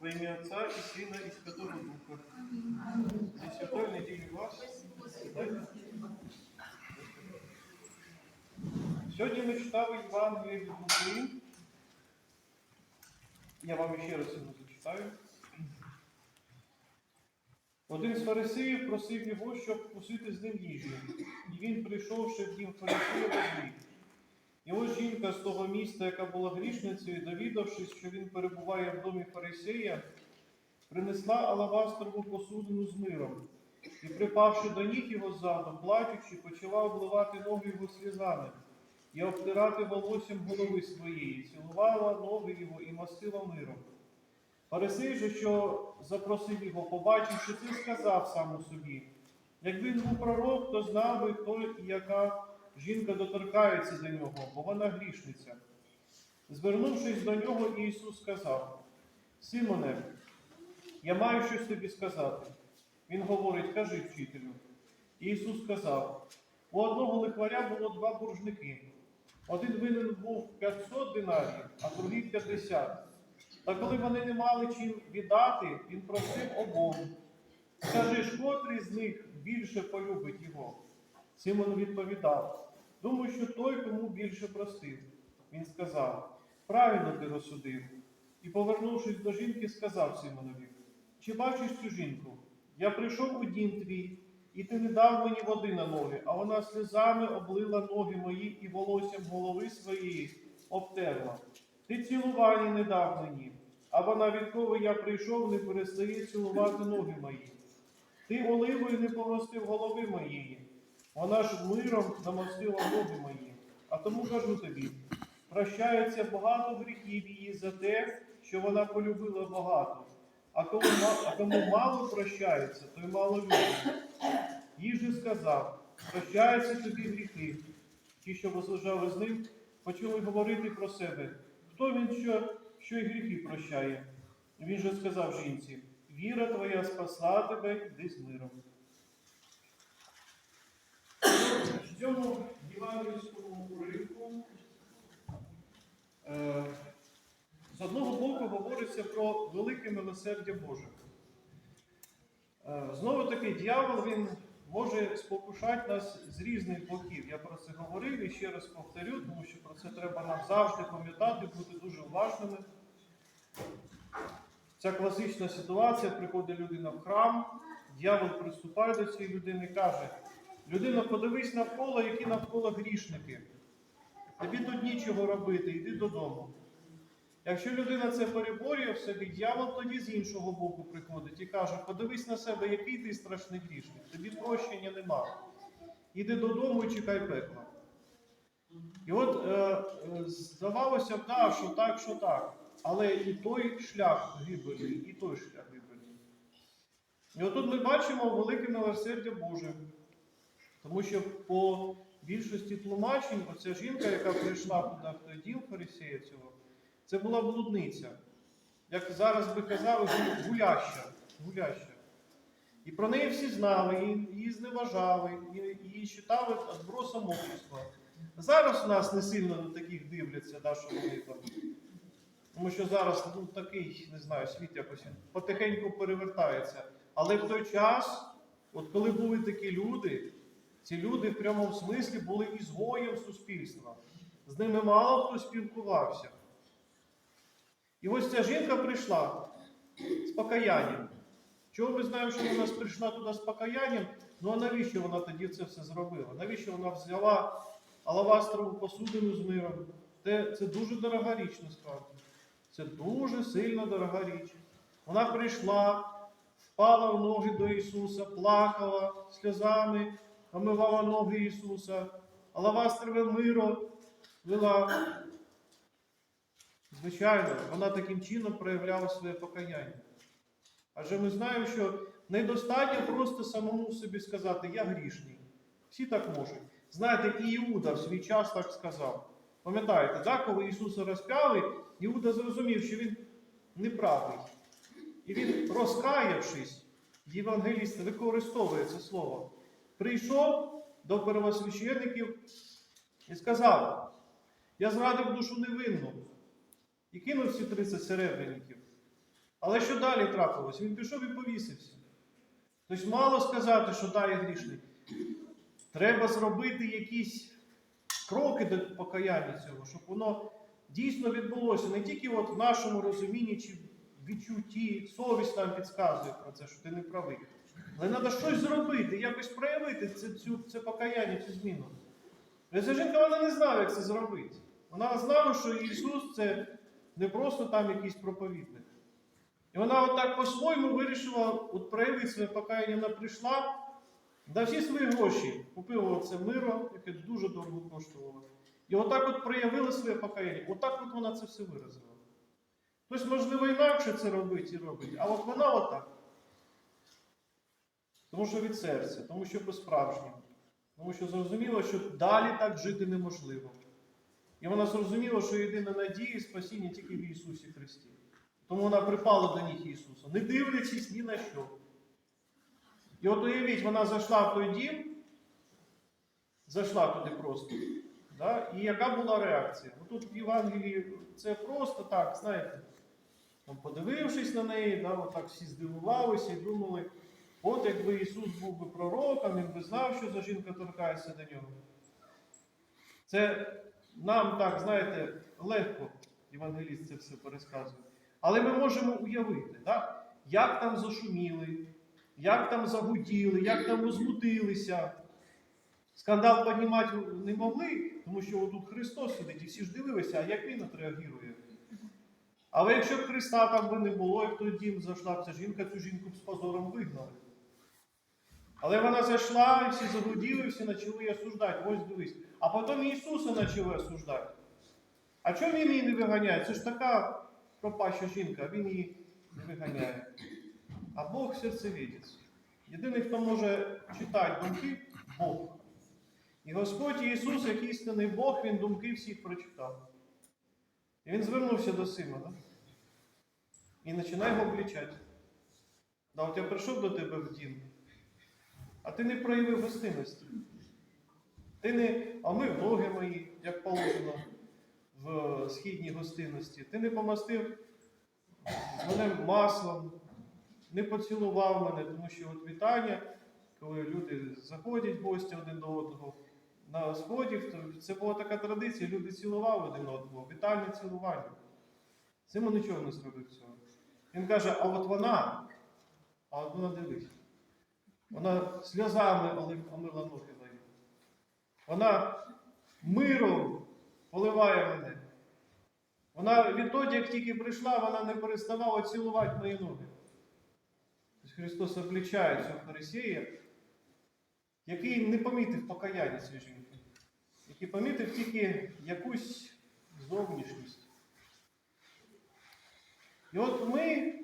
Во ім'я Отця і Сина, і Святого Духа. Зі святої неділі вас. Сьогодні ми читали Євангеліє від Луки. Я вам ще раз його зачитаю. Один з фарисеїв просив його, щоб вкусити з ним їжі. І він, прийшовши в дім фарисея, возліг. І ось жінка з того міста, яка була грішницею, довідавшись, що він перебуває в домі фарисея, принесла алавастрову посудину з миром і, припавши до ніг його ззаду, плачучи, почала обливати ноги його слізами і обтирати волоссям голови своєї, цілувала ноги його і мастила миром. Фарисей же, що запросив його, побачивши це, сказав сам у собі, якби він був пророк, то знав би, хто яка жінка доторкається до нього, бо вона грішниця. Звернувшись до нього, Ісус сказав: Симоне, я маю щось тобі сказати. Він говорить, кажи вчителю. Ісус сказав: у одного лихваря було два боржники. Один винен був 500 динарів, а другий 50. Та коли вони не мали чим віддати, він просив обох. Скажи котрий з них більше полюбить його? Симон відповідав, думаю, що той, кому більше простив. Він сказав, правильно ти розсудив. І, повернувшись до жінки, сказав Симонові, чи бачиш цю жінку? Я прийшов у дім твій, і ти не дав мені води на ноги, а вона сльозами облила ноги мої і волоссям голови своєї обтерла. Ти цілування не дав мені, а вона, відколи я прийшов, не перестає цілувати ноги мої. Ти оливою не помастив голови моєї, вона ж миром намастила ноги мої. А тому кажу тобі, прощається багато гріхів її за те, що вона полюбила багато. А кому, а кому мало прощається, той мало любить. Їй же сказав, прощаються тобі гріхи. Ті, що возлежали з ним, почали говорити про себе. Хто він, що, що й гріхи прощає? Він же сказав жінці, віра твоя спасла тебе, з миром. В цьому євангельському уривку е, з одного боку говориться про велике милосердя Боже. Е, Знову таки, дьявол він може спокушати нас з різних боків. Я про це говорив і ще раз повторю, тому що про це треба нам завжди пам'ятати, бути дуже уважними. Ця класична ситуація, приходить людина в храм, дьявол приступає до цієї людини і каже: людина, подивись навколо, які навколо грішники. Тобі тут нічого робити, йди додому. Якщо людина це переборює в собі, дьявол тоді з іншого боку приходить і каже: подивись на себе, який ти страшний грішник, тобі прощення нема. Іди додому і чекай пекла. І от е, е, здавалося б, да, що так, що так. Але і той шлях гибелі, і той шлях гибелі. І отут ми бачимо велике милосердя Боже. Тому що по більшості тлумачень, оця жінка, яка прийшла туди в той дім фарисея цього, це була блудниця. Як зараз би казали, гуляща. гуляща. І про неї всі знали, її, зневажали, її, вважали відбросом общества. Зараз у нас не сильно на таких дивляться, да, що вони там. Тому що зараз ну, такий, не знаю, світ якось потихеньку перевертається. Але в той час, от коли були такі люди, ці люди в прямому смислі були ізгоєм суспільства. З ними мало хто спілкувався. І ось ця жінка прийшла з покаянням. Чого ми знаємо, що вона прийшла туди з покаянням? Ну а навіщо вона тоді це все зробила? Навіщо вона взяла алавастрову посудину з миром? Це, це дуже дорога річ насправді. Це дуже сильно дорога річ. Вона прийшла, впала в ноги до Ісуса, плакала сльозами, омивала ноги Ісуса, алавастрове миро вела. Звичайно, вона таким чином проявляла своє покаяння. Адже ми знаємо, що недостатньо просто самому собі сказати, я грішний. Всі так можуть. Знаєте, і Іуда в свій час так сказав. Пам'ятаєте, да, коли Ісуса розп'яли, Іуда зрозумів, що він неправий. І він, розкаявшись, євангеліст використовує це слово, прийшов до первосвящеників і сказав: Я зрадив душу невинну і кинув ці 30 серебряників. Але що далі трапилось? Він пішов і повісився. Тобто мало сказати, що да, я грішний. Треба зробити якісь кроки до покаяння цього, щоб воно дійсно відбулося. Не тільки от в нашому розумінні чи відчутті, совість нам підказує про це, що ти не правий. Але треба щось зробити, якось проявити це, цю, це покаяння, цю зміну. Але Ця жінка вона не знала, як це зробити. Вона знала, що Ісус це не просто там якийсь проповідник. І вона отак по-своєму вирішила от проявити своє покаяння. Вона прийшла, да всі свої гроші купила оце миро, яке дуже дорого коштувало. І отак от проявила своє покаяння. Отак от вона це все виразила. Хтось, можливо, інакше це робить і робить, а от вона отак. Тому що від серця, тому що по-справжньому. Тому що зрозуміло, що далі так жити неможливо. І вона зрозуміла, що єдина надія і спасіння тільки в Ісусі Христі. Тому вона припала до ніг Ісуса, не дивлячись ні на що. І от уявіть, вона зайшла в той дім, зайшла туди просто. Да? І яка була реакція? Ну, Тут в Євангелії це просто так, знаєте, там, подивившись на неї, да, отак всі здивувалися і думали, от якби Ісус був би пророком, він би знав, що за жінка торкається до нього. Це нам так, знаєте, легко євангеліст це все пересказує. Але ми можемо уявити, да? як там зашуміли, як там загуділи, як там розмутилися. Скандал піднімати не могли, тому що отут Христос сидить, і всі ж дивилися, а як він отреагує. Але якщо б Христа там би не було, в той дім зайшла ця жінка, цю жінку б з позором вигнали. Але вона зайшла, і всі загуділи, і всі почали її осуждати. Ось дивись. А потім Ісуса почали осуждати. А чому він її не виганяє? Це ж така пропаща жінка, він її не виганяє. А Бог серцевідець. Єдиний, хто може читати думки, Бог. І Господь Ісус, як істинний Бог, Він думки всіх прочитав. І він звернувся до Симона і починає його облічати. Да, от я прийшов до тебе в дім, а ти не проявив гостинності. Ти не, а ми ноги мої, як положено в східній гостинності. Ти не помастив мене маслом, не поцілував мене, тому що от вітання, коли люди заходять в гості один до одного на сході, це була така традиція, люди цілували один одного, вітальне цілування. Симон нічого не зробив цього. Він каже, а от вона, а от вона дивись, вона сльозами омила ноги мої. Вона миром поливає мене. Вона відтоді, як тільки прийшла, вона не переставала цілувати мої ноги. Христос облічає цього фарисея, який не помітив покаяння цієї жінки, який помітив тільки якусь зовнішність. І от ми,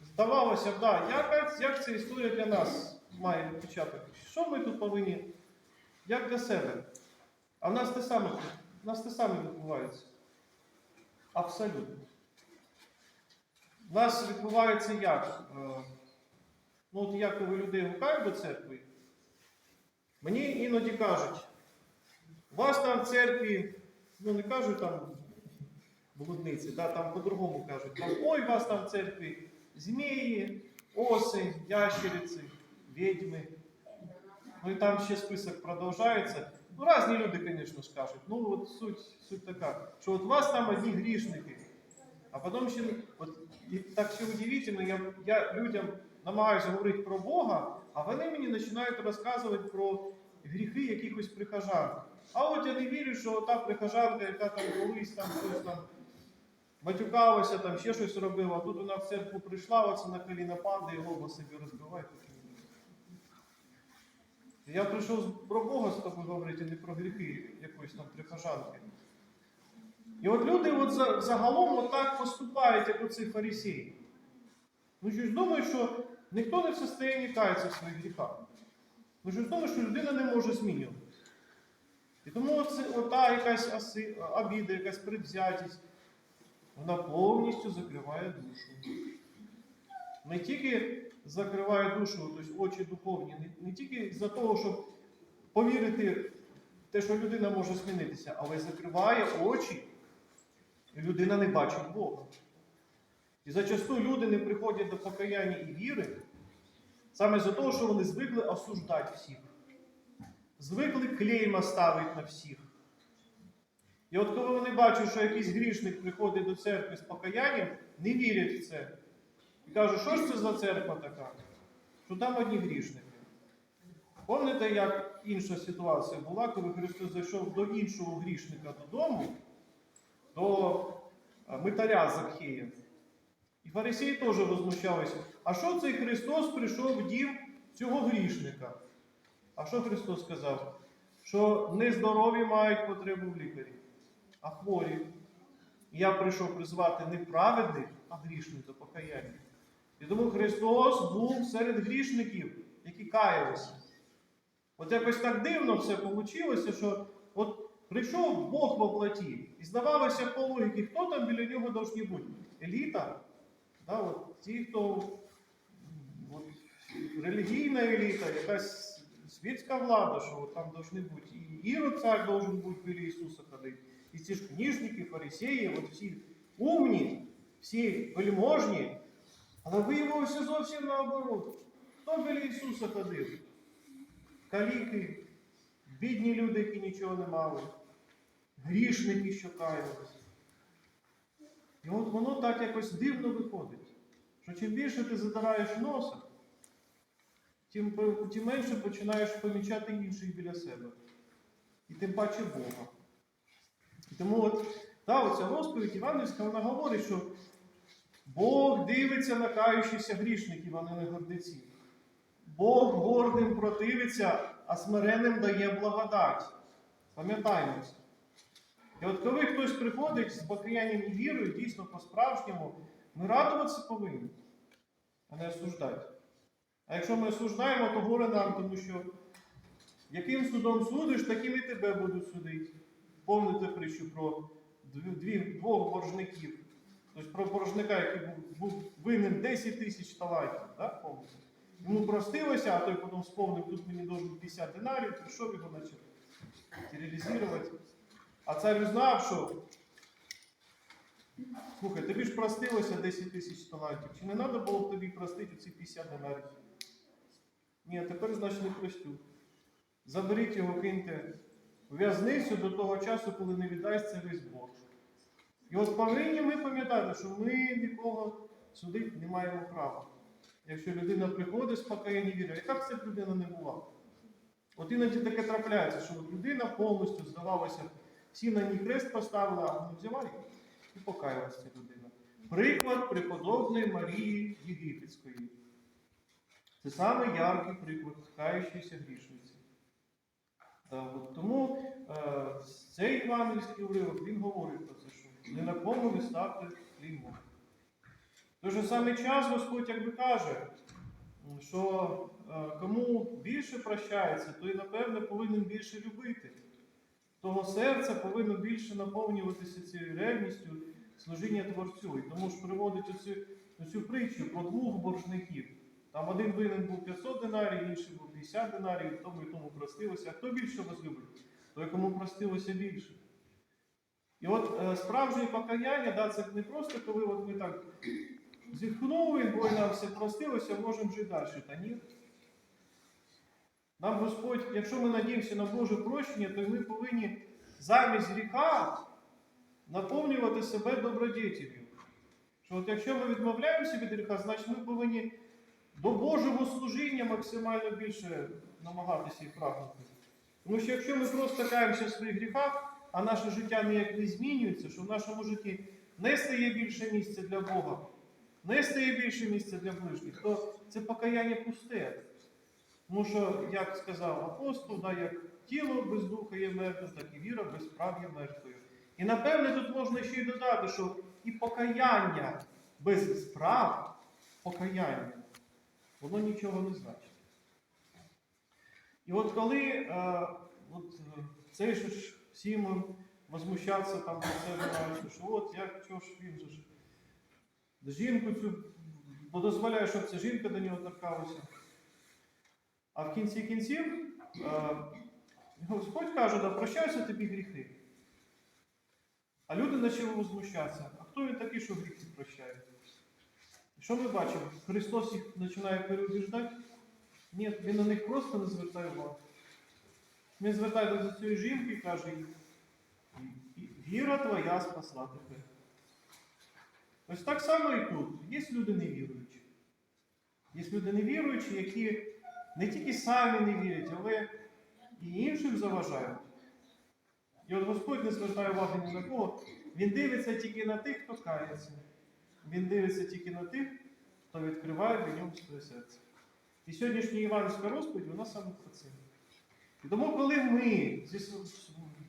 здавалося да, як, як ця історія для нас має відпечаток? Що ми тут повинні, як для себе? А в нас те саме, в нас те саме відбувається. Абсолютно. У нас відбувається як? Е, Ну, от я коли людей гукаю до церкви, мені іноді кажуть, у вас там в церкві, ну не кажуть там блудниці, да, там по-другому кажуть, ой, у вас там в церкві змії, оси, ящериці, відьми. Ну і там ще список продовжується. Ну, різні люди, звісно ж кажуть. Ну, от суть, суть така, що от у вас там одні грішники. А потім ще, от, і так ще удивительно, я, я людям намагаюся говорити про Бога, а вони мені починають розказувати про гріхи якихось прихожан. А от я не вірю, що та прихожанка, яка там колись там щось там матюкалася, там ще щось робила, тут вона в церкву прийшла, оце на коліна падає, і лоба собі розбиває. Я прийшов про Бога з тобою говорити, а не про гріхи якоїсь там прихожанки. І от люди от за- загалом отак поступають, як оцей фарисій. Ну ж думаю, що ніхто не в состоянні каятися в своїх гріхах. Ну ж думаю, що людина не може змінюватися. І тому оце, ота якась обіда, якась предвзятість, вона повністю закриває душу. Не тільки закриває душу, тобто очі духовні, не, не тільки за того, щоб повірити в те, що людина може змінитися, але й закриває очі, і людина не бачить Бога. І зачасту люди не приходять до покаяння і віри саме за того, що вони звикли осуждати всіх. Звикли клейма ставити на всіх. І от коли вони бачать, що якийсь грішник приходить до церкви з покаянням, не вірять в це. І кажуть, що ж це за церква така? Що там одні грішники. Пам'ятаєте, як інша ситуація була, коли Христос зайшов до іншого грішника додому, до митаря Закхея. І фарисеї теж возмущалися. А що цей Христос прийшов в дім цього грішника? А що Христос сказав? Що нездорові мають потребу в лікарі, а хворі. Я прийшов призвати не праведних, а грішних до покаяння. І тому Христос був серед грішників, які каялися. От якось так дивно все вийшло, що от прийшов Бог во плоті, і здавалося по логіки, хто там біля нього должні бути? Еліта? Да, от, ті, хто от, релігійна еліта, якась світська влада, що от там должны бути. І Ірод цар должен бути біля Ісуса ходити. І ці ж книжники, фарисеї, от всі умні, всі вельможні, але виявилося зовсім наоборот. Хто біля Ісуса ходив? Каліки, бідні люди, які нічого не мали, грішники, що каялися. І от воно так якось дивно виходить, що чим більше ти задираєш носа, тим, тим менше починаєш помічати інших біля себе. І тим паче Бога. І тому от, та, оця розповідь Іванівська, вона говорить, що Бог дивиться на каючихся грішників, а не на гордеців. Бог гордим противиться, а смиренним дає благодать. Пам'ятаємо це. І от коли хтось приходить з покаянням і вірою, дійсно по-справжньому, ми радуватися повинні, а не осуждати. А якщо ми осуждаємо, то горе нам, тому що яким судом судиш, таким і тебе будуть судити. Помните притчу про двох боржників. Тобто про боржника, який був, був винен 10 тисяч талантів, да? помните? Йому простилося, а той потім сповнив, тут мені должен 50 динарів, прийшов його почав реалізувати. А цар знав, що слухай, тобі ж простилося 10 тисяч талантів. Чи не треба було б тобі простити ці 50 динарів? Ні, тепер, значить, не простю. Заберіть його, киньте в в'язницю до того часу, коли не віддасться весь борг. І от повинні ми пам'ятати, що ми нікого судити не маємо права. Якщо людина приходить з покаяння віри, яка б це людина не була. От іноді таке трапляється, що людина повністю здавалося, всі на ній хрест поставила, а ну взяла і покаялася ця людина. Приклад преподобної Марії Єгипетської. Це саме яркий приклад каючої грішниці. Тому е, цей івангельський уривок він говорить про це, ні на кому не ставте клеймо. В той же самий час Господь якби каже, що е, кому більше прощається, той, напевне, повинен більше любити. Того серця повинно більше наповнюватися цією ревністю служіння Творцю. І тому ж приводить оцю, оцю притчу про двох боржників. Там один винен був 500 динарів, інший був 50 динарів, тому і тому простилося. А хто більше возлюбить? Той, кому простилося більше. І от е, справжнє покаяння, да, це не просто коли от ми так зітхнули, бо нам все простилося, можемо жити далі. Та ні. Нам Господь, якщо ми надіємося на Боже прощення, то ми повинні замість гріха наповнювати себе добродетелью. Що от якщо ми відмовляємося від гріха, значить ми повинні до Божого служіння максимально більше намагатися і прагнути. Тому що якщо ми просто каємося в своїх гріхах, а наше життя ніяк не змінюється, що в нашому житті не стає більше місця для Бога, не стає більше місця для ближніх, то це покаяння пусте. Тому що, як сказав апостол, да, як тіло без духа є мертвим, так і віра без прав є мертвою. І напевне тут можна ще й додати, що і покаяння без справ, покаяння, воно нічого не значить. І от коли е, от, е, цей ж всім возмущався там про себе, що от як чого ж він же ж жінку цю, дозволяє, щоб ця жінка до нього торкалася. А в кінці кінців Господь каже, да прощаються тобі гріхи. А люди почали возмущатися. А хто він такий, що гріхи прощає? Що ми бачимо? Христос їх починає переубіждати? Ні, він на них просто не звертає увагу. Він звертається до цієї жінки і каже віра твоя спасла тебе. Ось так само і тут. Є люди невіруючі. Є люди невіруючі, які не тільки самі не вірять, але і іншим заважають. І от Господь не звертає уваги ні на кого. Він дивиться тільки на тих, хто кається. Він дивиться тільки на тих, хто відкриває для нього своє серце. І сьогоднішня Іванська розповідь, вона саме про це. І тому, коли ми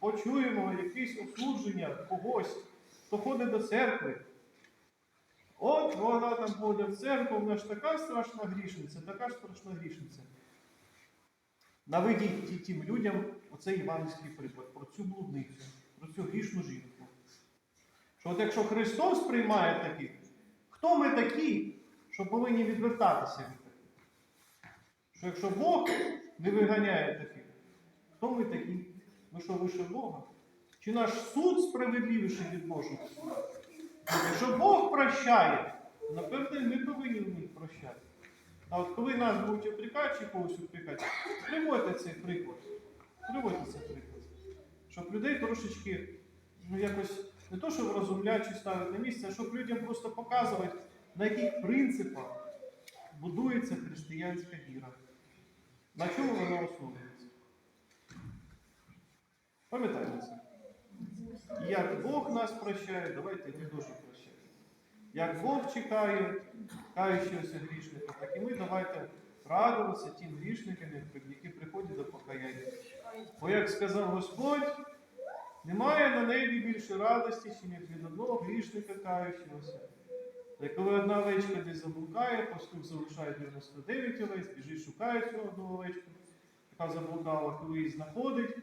почуємо якесь осудження когось, хто ходить до церкви, от вона там ходить в церкву, вона ж така страшна грішниця, така страшна грішниця. Наведіть тим людям оцей іванський приклад про цю блудницю, про цю грішну жінку. Що от якщо Христос приймає таких, хто ми такі, що повинні відвертатися від таких? Що якщо Бог не виганяє таких, хто ми такі? Ми що вище Бога? Чи наш суд справедливіший від Божого? Якщо Бог прощає, і ми повинні в них прощати. А от коли нас будуть опрікати чи когось опрікати, приводьте цей приклад. Приводьте цей приклад. Щоб людей трошечки, ну якось, не то, що врозумляти чи ставити на місце, а щоб людям просто показувати, на яких принципах будується християнська віра. На чому вона основується. Пам'ятаємо це. Як Бог нас прощає, давайте ми дуже прощаємо. Як Бог чекає каючогося грішника, так і ми давайте радуватися тим грішникам, які приходять до покаяння. Бо як сказав Господь, немає на небі більше радості, ніж як від одного грішника каючогося. Та коли одна овечка десь заблукає, пастух залишає 99 овець, біжить, шукає цю одну овечку, яка заблукала, коли її знаходить,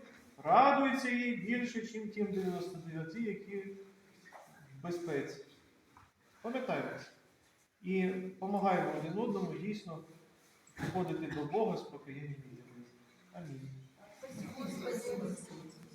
радується їй більше, ніж тим 99, які в безпеці. Пам'ятаємо. І допомагаємо один одному дійсно входити до Бога з покаянням. Амінь. Спасибо.